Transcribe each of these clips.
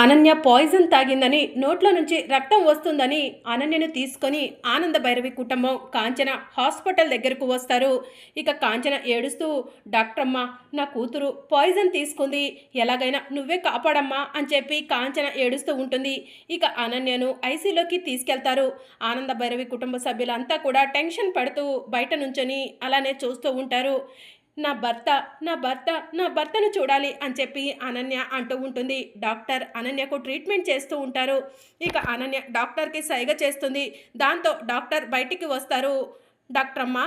Ananya poison తాగిందని నోట్లో నుంచి రక్తం వస్తుందని అనన్యను తీసుకొని ఆనంద భైరవి కుటుంబం కాంచన హాస్పిటల్ దగ్గరకు వస్తారు. ఇక కాంచన ఏడుస్తూ డాక్టర్ అమ్మ నా కూతురు పాయిజన్ తీసుకుంది. ఎలాగైనా నువ్వే కాపాడమ్మా అని చెప్పి కాంచన ఏడుస్తూ ఉంటుంది. ఇక అనన్యను ఐసీలోకి తీసుకెళ్తారు. ఆనంద భైరవి కుటుంబ సభ్యులంతా కూడా టెన్షన్ పడుతూ బయట నుంచొని అలానే చూస్తూ ఉంటారు. నా భర్త నా భర్త నా భర్తను చూడాలి అని చెప్పి అనన్య అంటూ ఉంటుంది. డాక్టర్ అనన్యకు ట్రీట్మెంట్ చేస్తూ ఉంటారు. ఇక అనన్య డాక్టర్కి సైగ చేస్తుంది. దాంతో డాక్టర్ బయటికి వస్తారు. డాక్టర్ అమ్మ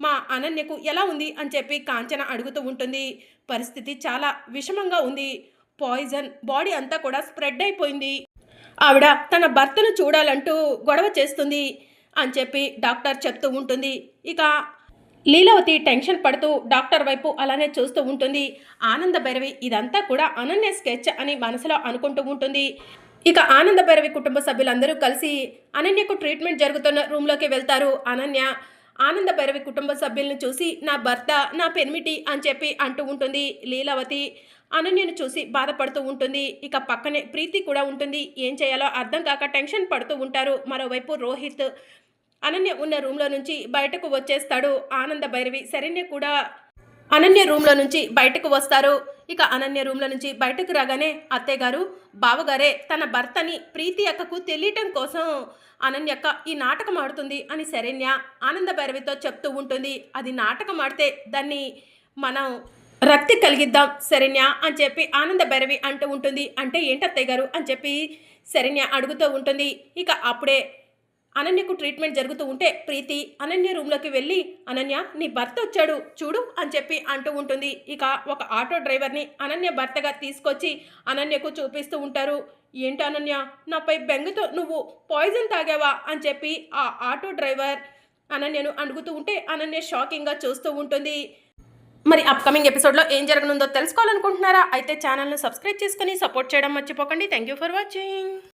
మా అనన్యకు ఎలా ఉంది అని చెప్పి కాంచన అడుగుతూ ఉంటుంది. పరిస్థితి చాలా విషమంగా ఉంది. పాయిజన్ బాడీ అంతా కూడా స్ప్రెడ్ అయిపోయింది. ఆవిడ తన భర్తను చూడాలంటూ గొడవ చేస్తుంది అని చెప్పి డాక్టర్ చెప్తూ ఉంటుంది. ఇక లీలావతి టెన్షన్ పడుతూ డాక్టర్ వైపు అలానే చూస్తూ ఉంటుంది. ఆనంద భైరవి ఇదంతా కూడా అనన్య స్కెచ్ అని మనసులో అనుకుంటూ ఉంటుంది. ఇక ఆనంద భైరవి కుటుంబ సభ్యులందరూ కలిసి అనన్యకు ట్రీట్మెంట్ జరుగుతున్న రూమ్లోకి వెళ్తారు. అనన్య ఆనంద భైరవి కుటుంబ సభ్యులను చూసి నా భర్త నా పెనిమిటి అని చెప్పి అంటూ ఉంటుంది లీలావతి. అనన్యను చూసి బాధపడుతూ ఉంటుంది. ఇక పక్కనే ప్రీతి కూడా ఉంటుంది. ఏం చేయాలో అర్థం కాక టెన్షన్ పడుతూ ఉంటారు. మరోవైపు రోహిత్ అనన్య ఉన్న రూమ్లో నుంచి బయటకు వచ్చేస్తాడు ఆనంద భైరవి. శరణ్య కూడా అనన్య రూమ్లో నుంచి బయటకు వస్తారు. ఇక అనన్య రూమ్లో నుంచి బయటకు రాగానే అత్తయ్య గారు బావగారే తన భర్తని ప్రీతి అక్కకు తెలియటం కోసం అనన్యక్క ఈ నాటకం ఆడుతుంది అని శరణ్య ఆనంద భైరవితో చెప్తూ ఉంటుంది. అది నాటకం ఆడితే దాన్ని మనం రక్తి కలిగిద్దాం శరణ్య అని చెప్పి ఆనంద భైరవి అంటూ ఉంటుంది. అంటే ఏంటత్తయ్య గారు అని చెప్పి శరణ్య అడుగుతూ ఉంటుంది. ఇక అప్పుడే అనన్యకు ట్రీట్మెంట్ జరుగుతూ ఉంటే ప్రీతి అనన్య రూమ్లోకి వెళ్ళి అనన్య నీ భర్త వచ్చాడు చూడు అని చెప్పి అంటూ ఉంటుంది. ఇక ఒక ఆటో డ్రైవర్ని అనన్య భర్తగా తీసుకొచ్చి అనన్యకు చూపిస్తూ ఉంటారు. ఏంటి అనన్య నాపై బెంగతో నువ్వు పాయిజన్ తాగావా? అని చెప్పి ఆ ఆటో డ్రైవర్ అనన్యను అడుగుతూ ఉంటే అనన్య షాకింగ్గా చూస్తూ ఉంటుంది. మరి అప్కమింగ్ ఎపిసోడ్లో ఏం జరగనుందో తెలుసుకోవాలనుకుంటున్నారా? అయితే ఛానల్ను సబ్స్క్రైబ్ చేసుకుని సపోర్ట్ చేయడం మర్చిపోకండి. Thank you for watching